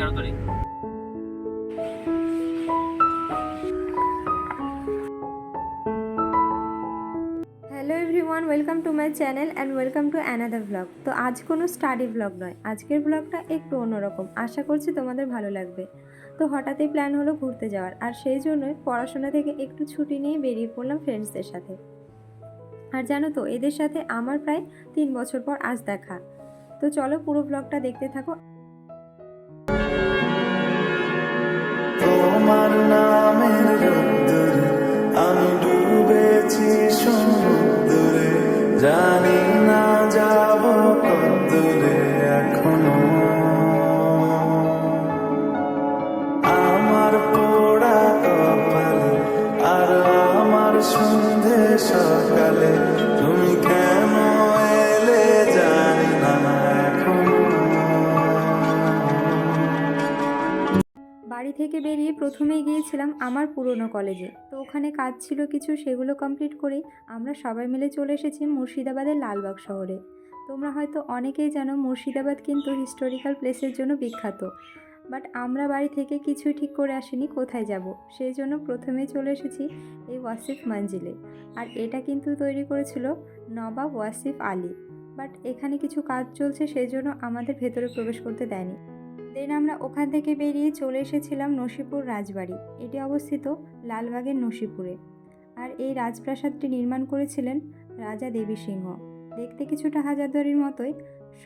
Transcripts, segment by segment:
তাড়াতাড়ি hello everyone welcome to my channel and welcome to another blog তো আজ কোনো স্টাডি ব্লগ নয়, আজকের ব্লগটা একটু অন্যরকম। আশা করছি তোমাদের ভালো লাগবে। তো হঠাৎই প্ল্যান হলো ঘুরতে যাওয়ার, আর সেই জন্যই পড়াশোনা থেকে একটু ছুটি নিয়ে বেরিয়ে পড়লাম ফ্রেন্ডসদের সাথে। আর জানো তো, এদের সাথে আমার প্রায় তিন বছর পর আজ দেখা। তো চলো পুরো ব্লগটা দেখতে থাকো। তোমার নামের রোদ্দুরে বাড়ি থেকে বেরিয়ে প্রথমেই গিয়েছিলাম আমার পুরনো কলেজে। তো ওখানে কাজ ছিল কিছু, সেগুলো কমপ্লিট করেই আমরা সবাই মিলে চলে এসেছি মুর্শিদাবাদের লালবাগ শহরে। তোমরা হয়তো অনেকেই জানো মুর্শিদাবাদ কিন্তু হিস্টোরিক্যাল প্লেসের জন্য বিখ্যাত। বাট আমরা বাড়ি থেকে কিছুই ঠিক করে আসিনি কোথায় যাব। সেই জন্য প্রথমেই চলে এসেছি এই ওয়াসিফ মঞ্জিলে। আর এটা কিন্তু তৈরি করেছিল নবাব ওয়াসিফ আলী। বাট এখানে কিছু কাজ চলছে, সেই জন্য আমাদের ভেতরে প্রবেশ করতে দেয়নি। দেন আমরা ওখান থেকে বেরিয়ে চলে এসেছিলাম নসিপুর রাজবাড়ি। এটি অবস্থিত লালবাগের নসিপুরে। আর এই রাজপ্রাসাদটি নির্মাণ করেছিলেন রাজা দেবী সিংহ। দেখতে কিছুটা হাজারদুয়ারির মতোই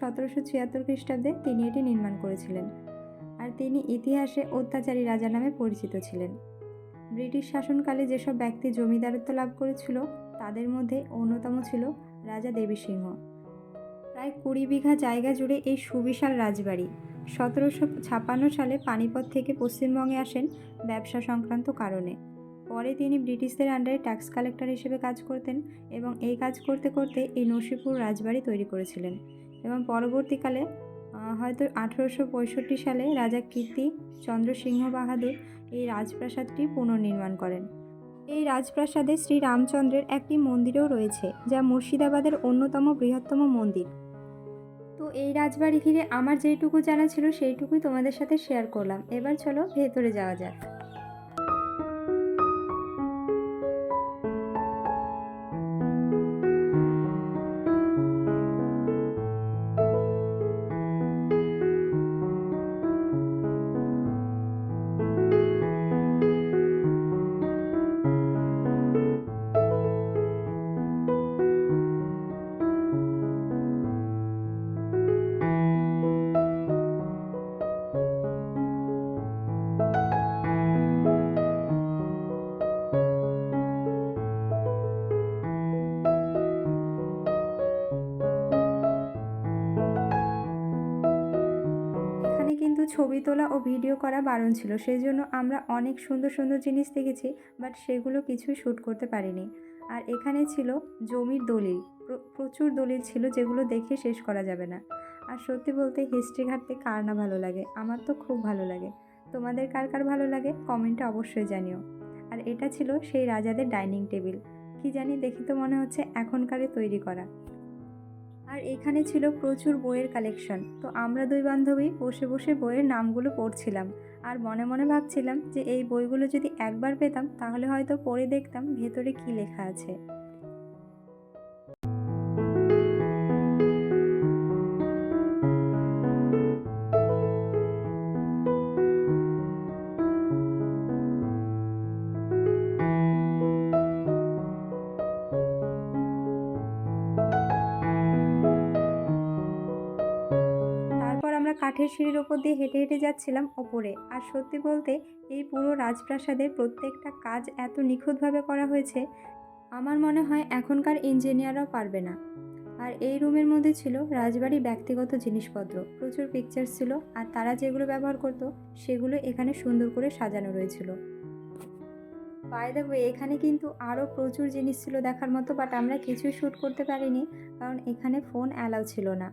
সতেরোশো ছিয়াত্তর খ্রিস্টাব্দে তিনি এটি নির্মাণ করেছিলেন। আর তিনি ইতিহাসে অত্যাচারী রাজা নামে পরিচিত ছিলেন। ব্রিটিশ শাসনকালে যেসব ব্যক্তি জমিদারত্ব লাভ করেছিল, তাদের মধ্যে অন্যতম ছিল রাজা দেবী সিংহ। প্রায় কুড়ি বিঘা জায়গা জুড়ে এই সুবিশাল রাজবাড়ি। সতেরোশো ছাপ্পান্ন সালে পানিপথ থেকে পশ্চিমবঙ্গে আসেন ব্যবসা সংক্রান্ত কারণে। পরে তিনি ব্রিটিশদের আন্ডারে ট্যাক্স কালেক্টর হিসেবে কাজ করতেন এবং এই কাজ করতে করতে এই নসিপুর রাজবাড়ি তৈরি করেছিলেন এবং পরবর্তীকালে হয়তো আঠেরোশো পঁয়ষট্টি সালে রাজা কীর্তি চন্দ্র সিংহ বাহাদুর এই রাজপ্রাসাদটি পুনর্নির্মাণ করেন। এই রাজপ্রাসাদে শ্রী রামচন্দ্রের একটি মন্দিরও রয়েছে, যা মুর্শিদাবাদের অন্যতম বৃহত্তম মন্দির। এই রাজবাড়ি ঘিরে আমার যেইটুকু জানা ছিল সেইটুকুই তোমাদের সাথে শেয়ার করলাম। এবার চলো ভেতরে যাওয়া যাক। ছবি তোলা ও ভিডিও করা বারণ ছিল। সেই জন্য আমরা অনেক সুন্দর সুন্দর জিনিস দেখেছি, বাট সেগুলো কিছুই শ্যুট করতে পারিনি। আর এখানে ছিল জমির দলিল। প্রচুর দলিল ছিল যেগুলো দেখে শেষ করা যাবে না। আর সত্যি বলতে হিস্ট্রি ঘাটতে কার না ভালো লাগে? আমার তো খুব ভালো লাগে। তোমাদের কার কার ভালো লাগে কমেন্টে অবশ্যই জানিও। আর এটা ছিল সেই রাজাদের ডাইনিং টেবিল। কি জানি দেখে তো মনে হচ্ছে এখনকারে তৈরি করা। আর এখানে ছিল প্রচুর বইয়ের কালেকশন তো আমরা দুই বান্ধবী বসে বসে বইয়ের নামগুলো পড়ছিলাম। আর মনে মনে ভাবছিলাম যে এই বইগুলো যদি একবার পেতাম, তাহলে হয়তো পড়ে দেখতাম ভেতরে কি লেখা আছে। কাঠের সিঁড়ির ওপর দিয়ে হেঁটে হেঁটে যাচ্ছিলাম ওপরে। আর সত্যি বলতে, এই পুরো রাজপ্রাসাদের প্রত্যেকটা কাজ এত নিখুঁতভাবে করা হয়েছে, আমার মনে হয় এখনকার ইঞ্জিনিয়াররাও পারবে না। আর এই রুমের মধ্যে ছিল রাজবাড়ির ব্যক্তিগত জিনিসপত্র, প্রচুর পিকচার ছিল, আর তারা যেগুলো ব্যবহার করতো, সেগুলো এখানে সুন্দর করে সাজানো রয়েছিল। বাই দ্য এখানে কিন্তু আরও প্রচুর জিনিস ছিল দেখার মতো বাট আমরা কিছুই শ্যুট করতে পারিনি, কারণ এখানে ফোন অ্যালাউ ছিল না।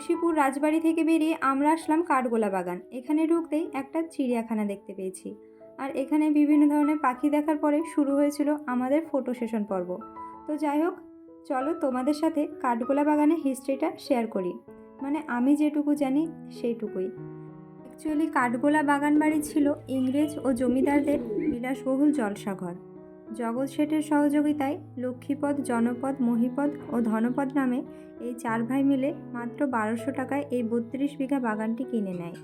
নসিপুর রাজবাড়ি থেকে বেরিয়ে আমরা আসলাম কাঠগোলা বাগান। এখানে ঢুকতেই একটা চিড়িয়াখানা দেখতে পেয়েছি। আর এখানে বিভিন্ন ধরনের পাখি দেখার পরে শুরু হয়েছিল আমাদের ফটো সেশন পর্ব। তো যাই হোক, চলো তোমাদের সাথে কাঠগোলা বাগানের হিস্ট্রিটা শেয়ার করি। মানে আমি যেটুকু জানি সেইটুকুই। অ্যাকচুয়ালি কাঠগোলা বাগান বাড়ি ছিল ইংরেজ ও জমিদারদের বিলাসবহুল জলসাঘর জগৎ শেঠের সহযোগিতায় লক্ষ্মীপদ, জনপদ, মহিপদ ও ধনপদ নামে এই চার ভাই মিলে মাত্র বারোশো টাকায় এই বত্রিশ বিঘা বাগানটি কিনে নেয়।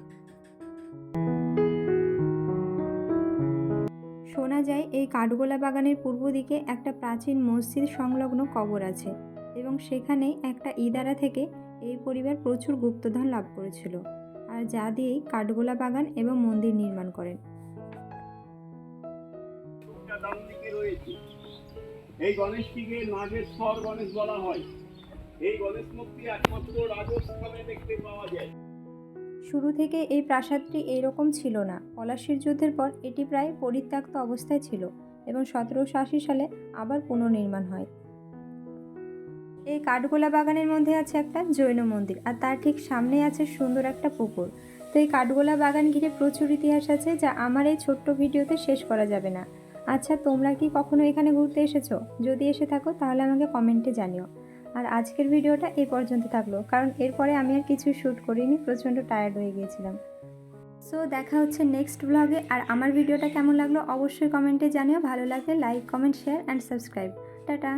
শোনা যায়, এই কাঠগোলা বাগানের পূর্ব দিকে একটা প্রাচীন মসজিদ সংলগ্ন কবর আছে এবং সেখানেই একটা ইদারা থেকে এই পরিবার প্রচুর গুপ্তধন লাভ করেছিল আর যা দিয়েই কাঠগোলা বাগান এবং মন্দির নির্মাণ করেন। রয়েছে। এই গণেশটিকে নাগেশ্বর গণেশ বলা হয়। এই গণেশ মূর্তি একমাত্র রাজস্থানে দেখতে পাওয়া যায়। শুরু থেকে এই প্রাসাদটি এইরকম ছিল না। পলাশির যুদ্ধের পর এটি প্রায় পরিত্যক্ত অবস্থায় ছিল এবং সতেরোশো আশি সালে আবার পুনর্নির্মাণ হয়। এই কাঠগোলা বাগানের মধ্যে আছে একটা জৈন মন্দির আর তার ঠিক সামনেই আছে সুন্দর একটা পুকুর। তো এই কাঠগোলা বাগান ঘিরে প্রচুর ইতিহাস আছে যা আমার এই ছোট্ট ভিডিওতে শেষ করা যাবে না। আচ্ছা তোমরা কি কখনো এখানে ঘুরতে এসেছ? যদি এসে থাকো, তাহলে আমাকে কমেন্টে জানিও। আর আজকের ভিডিওটা এই পর্যন্ত থাকল, কারণ এরপরে আমি আর কিছু শ্যুট করিনি, প্রচণ্ড টায়ার্ড হয়ে গিয়েছিলাম। সো দেখা হচ্ছে নেক্সট ব্লগে আর আমার ভিডিওটা কেমন লাগল অবশ্যই কমেন্টে জানিও। ভালো লাগলে like comment share and subscribe tata!